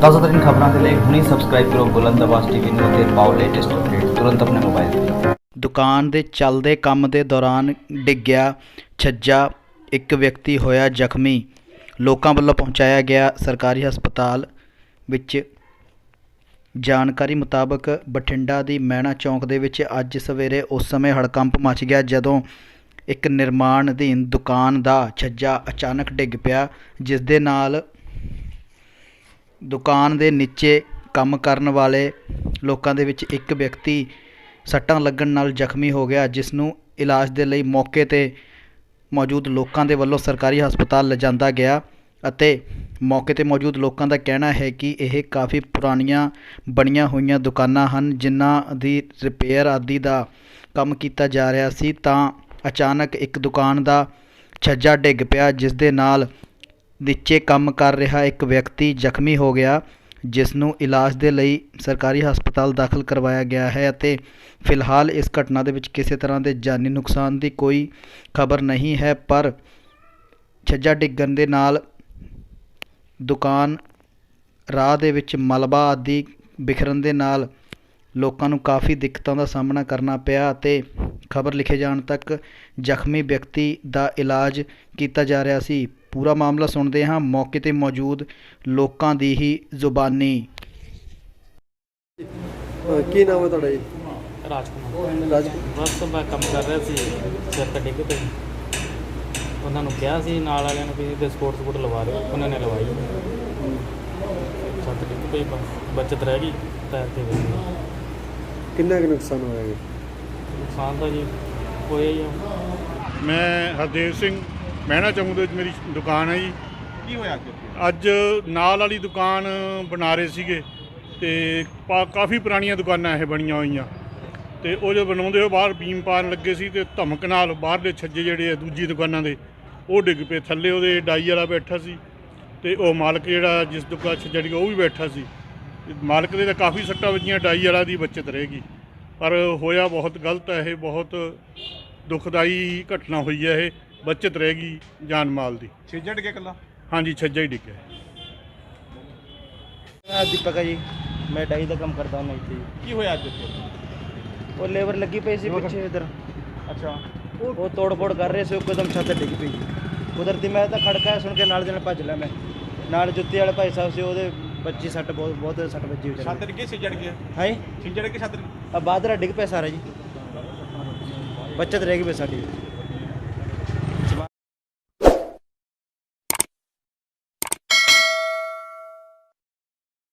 ਤਾਜ਼ਾ ਖਬਰਾਂ ਦੇ ਲਈ ਹੁਣੀ ਸਬਸਕ੍ਰਾਈਬ ਕਰੋ ਬੁਲੰਦ ਆਵਾਜ਼ ਟੀਵੀ ਨੂੰ ਅਤੇ ਪਾਓ ਲੇਟੈਸਟ ਅਪਡੇਟ ਤੁਰੰਤ ਆਪਣੇ ਮੋਬਾਈਲ ਤੇ। ਦੁਕਾਨ ਦੇ ਚੱਲਦੇ ਕੰਮ ਦੇ ਦੌਰਾਨ ਡਿੱਗਿਆ, ਛੱਜਾ, ਇੱਕ ਵਿਅਕਤੀ ਹੋਇਆ ਜ਼ਖਮੀ। ਲੋਕਾਂ ਵੱਲੋਂ ਪਹੁੰਚਾਇਆ ਗਿਆ ਸਰਕਾਰੀ ਹਸਪਤਾਲ ਵਿੱਚ। ਜਾਣਕਾਰੀ ਮੁਤਾਬਕ ਬਠਿੰਡਾ ਦੀ ਮਹਿਣਾ ਚੌਂਕ ਦੇ ਵਿੱਚ ਅੱਜ ਸਵੇਰੇ ਉਸ ਸਮੇਂ ਹੜਕੰਪ ਮਚ ਗਿਆ ਜਦੋਂ ਇੱਕ ਨਿਰਮਾਣ ਅਧੀਨ ਦੁਕਾਨ ਦਾ ਛੱਜਾ ਅਚਾਨਕ ਡਿੱਗ ਪਿਆ ਜਿਸ ਦੇ ਨਾਲ ਦੁਕਾਨ ਦੇ ਨੀਚੇ ਕੰਮ ਕਰਨ ਵਾਲੇ ਲੋਕਾਂ ਦੇ ਵਿੱਚ ਇੱਕ ਵਿਅਕਤੀ ਸੱਟਾਂ ਲੱਗਣ ਨਾਲ ਜ਼ਖਮੀ ਹੋ ਗਿਆ ਜਿਸ ਨੂੰ ਇਲਾਜ ਦੇ ਲਈ ਮੌਕੇ ਤੇ ਮੌਜੂਦ ਲੋਕਾਂ ਦੇ ਵੱਲੋਂ ਸਰਕਾਰੀ ਹਸਪਤਾਲ ਲਿਜਾਂਦਾ ਗਿਆ ਅਤੇ ਮੌਕੇ ਤੇ ਮੌਜੂਦ ਲੋਕਾਂ ਦਾ ਕਹਿਣਾ ਹੈ ਕਿ ਇਹ ਕਾਫੀ ਪੁਰਾਣੀਆਂ ਬਣੀਆਂ ਹੋਈਆਂ ਦੁਕਾਨਾਂ ਹਨ, ਜਿਨ੍ਹਾਂ ਦੀ ਰਿਪੇਅਰ ਆਦਿ ਦਾ ਕੰਮ ਕੀਤਾ ਜਾ ਰਿਹਾ ਸੀ ਤਾਂ ਅਚਾਨਕ ਇੱਕ ਦੁਕਾਨ ਦਾ ਛੱਜਾ ਡਿੱਗ ਪਿਆ ਜਿਸ ਦੇ ਨਾਲ ਨੀਚੇ ਕੰਮ ਕਰ ਰਿਹਾ ਇੱਕ ਵਿਅਕਤੀ ਜ਼ਖਮੀ ਹੋ ਗਿਆ, ਜਿਸ ਨੂੰ ਇਲਾਜ ਦੇ ਲਈ ਸਰਕਾਰੀ ਹਸਪਤਾਲ ਦਾਖਲ ਕਰਵਾਇਆ ਗਿਆ ਹੈ ਅਤੇ ਫਿਲਹਾਲ ਇਸ ਘਟਨਾ ਦੇ ਵਿੱਚ ਕਿਸੇ ਤਰ੍ਹਾਂ ਦੇ ਜਾਨੀ ਨੁਕਸਾਨ ਦੀ ਕੋਈ ਖਬਰ ਨਹੀਂ ਹੈ, ਪਰ ਛੱਜਾ ਡਿੱਗਣ ਦੇ ਨਾਲ ਦੁਕਾਨ ਰਾਹ ਦੇ ਵਿੱਚ ਮਲਬਾ ਆਦਿ ਬਿਖਰਨ ਦੇ ਨਾਲ ਲੋਕਾਂ ਨੂੰ ਕਾਫੀ ਦਿੱਕਤਾਂ ਦਾ ਸਾਹਮਣਾ ਕਰਨਾ ਪਿਆ ਅਤੇ ਖਬਰ ਲਿਖੇ ਜਾਣ ਤੱਕ ਜ਼ਖਮੀ ਵਿਅਕਤੀ ਦਾ ਇਲਾਜ ਕੀਤਾ ਜਾ ਰਿਹਾ ਸੀ। ਪੂਰਾ ਮਾਮਲਾ ਸੁਣਦੇ ਹਾਂ। ਮੌਕੇ ਤੇ ਮੌਜੂਦ ਲੋਕਾਂ ਦੀ ਹੀ ਜ਼ੁਬਾਨੀ। ਅਹ ਕੀ ਨਾਮ ਹੈ ਤੁਹਾਡਾ ਜੀ? ਰਾਜਕੁਮਾਰ। ਰਾਜ ਬਸ ਮੈਂ ਕੰਮ ਕਰ ਰਿਹਾ ਸੀ ਸਿਰ ਤੇ ਡਿੱਗ ਪਈ। ਉਹਨਾਂ ਨੂੰ ਕਿਹਾ ਸੀ ਨਾਲ ਵਾਲਿਆਂ ਨੂੰ ਵੀ ਇਹਦੇ ਸਪੋਰਟ ਸਪੋਰਟ ਲਵਾ ਦਿਓ। ਉਹਨਾਂ ਨੇ ਲਵਾਈ ਛੱਤ ਡਿੱਗ ਪਈ ਬਸ ਬਚਤ ਰਹਿ ਗਈ ਪੈਰ ਤੇ ਵੱਜੀ ਕਿੰਨਾ ਕੁ ਨੁਕਸਾਨ ਹੋਇਆ ਜੀ? ਨੁਕਸਾਨ ਤਾਂ ਜੀ ਹੋਇਆ ਹੀ ਆ। ਮੈਂ ਹਰਦੇਵ ਸਿੰਘ ਮਹਿਣਾ ਚੌਂਕ ਦੇ ਵਿੱਚ ਮੇਰੀ ਦੁਕਾਨ ਹੈ ਜੀ। ਕੀ ਹੋਇਆ ਅੱਜ ਉੱਥੇ? ਅੱਜ ਨਾਲ ਵਾਲੀ ਦੁਕਾਨ ਬਣਾ ਰਹੇ ਸੀਗੇ ਤੇ ਪਾ- ਕਾਫੀ ਪੁਰਾਣੀਆਂ ਦੁਕਾਨਾਂ ਇਹ ਬਣੀਆਂ ਹੋਈਆਂ। ਤੇ ਉਹ ਜੋ ਬਣਾਉਂਦੇ ਹੋ ਬਾਹਰ ਬੀਮ ਪਾਣ ਲੱਗੇ ਸੀ ਤੇ ਧਮਕ ਨਾਲ ਬਾਹਰਲੇ ਛੱਜੇ ਜਿਹੜੇ ਆ ਦੂਜੀ ਦੁਕਾਨਾਂ ਦੇ ਉਹ ਡਿੱਗ ਪਏ। ਥੱਲੇ ਉਹਦੇ ਡਾਈ ਵਾਲਾ ਬੈਠਾ ਸੀ ਤੇ ਉਹ ਮਾਲਕ ਜਿਹੜਾ ਜਿਸ ਦੁਕਾਨ ਛੱਜਾ ਡਿੱਗਾ ਉਹ ਵੀ ਬੈਠਾ ਸੀ। ਤੇ ਮਾਲਕ ਦੇ ਤਾਂ ਕਾਫੀ ਸੱਟਾਂ ਵੱਜੀਆਂ ਡਾਈ ਵਾਲਾ ਦੀ ਬਚਤ ਰਹੇਗੀ ਪਰ ਹੋਇਆ ਬਹੁਤ ਗਲਤ ਹੈ ਇਹ ਬਹੁਤ ਦੁਖਦਾਈ ਘਟਨਾ ਹੋਈ ਹੈ ਇਹ। ਬਚਤ ਰਹੇਗੀ ਜਾਨ ਮਾਲ ਦੀ। ਛੇਜੜ ਕੇ ਕੱਲਾ ਹਾਂਜੀ ਛੱਜਾ ਹੀ ਡਿੱਗਿਆ। ਮੈਂ ਦੀਪਕ ਜੀ। ਮੈਂ ਡਾਈ ਦਾ ਕੰਮ ਕਰਦਾ ਹਾਂ ਇੱਥੇ। ਜੀ। ਕੀ ਹੋਇਆ ਅੱਜ ਉੱਥੇ ਉਹ ਲੇਬਰ ਲੱਗੀ ਪਈ ਸੀ ਪਿੱਛੇ ਇਧਰ। ਅੱਛਾ। ਉਹ ਤੋੜ ਫੋੜ ਕਰ ਰਹੇ ਸੀ ਇੱਕਦਮ ਛੱਤ ਡਿੱਗ ਪਈ। ਕੁਦਰਤੀ ਮੈਂ ਤਾਂ ਖੜਕਾ ਸੁਣ ਕੇ ਨਾਲ ਦੇ ਨਾਲ ਭੱਜ ਲਿਆ ਮੈਂ। ਨਾਲ ਜੁੱਤੀ ਵਾਲੇ ਭਾਈ ਸਾਹਿਬ ਸੀ ਉਹਦੇ ਬੱਚੀ ਸੱਟ ਬਹੁਤ ਬਹੁਤ ਸੱਟ ਵੱਜੀ ਵਿਚਾਰੇ ਛੱਤ ਡਿੱਗੇ ਛੇਜੜ ਕੇ ਹੈ? ਛੇਜੜ ਕੇ ਛੱਤ ਆ ਬਾਦਰਾ ਡਿੱਗ ਪਿਆ ਸਾਰਾ ਜੀ। ਬੱਚਤ ਰਹਿ ਗਈ ਬਸ ਸਾਡੀ।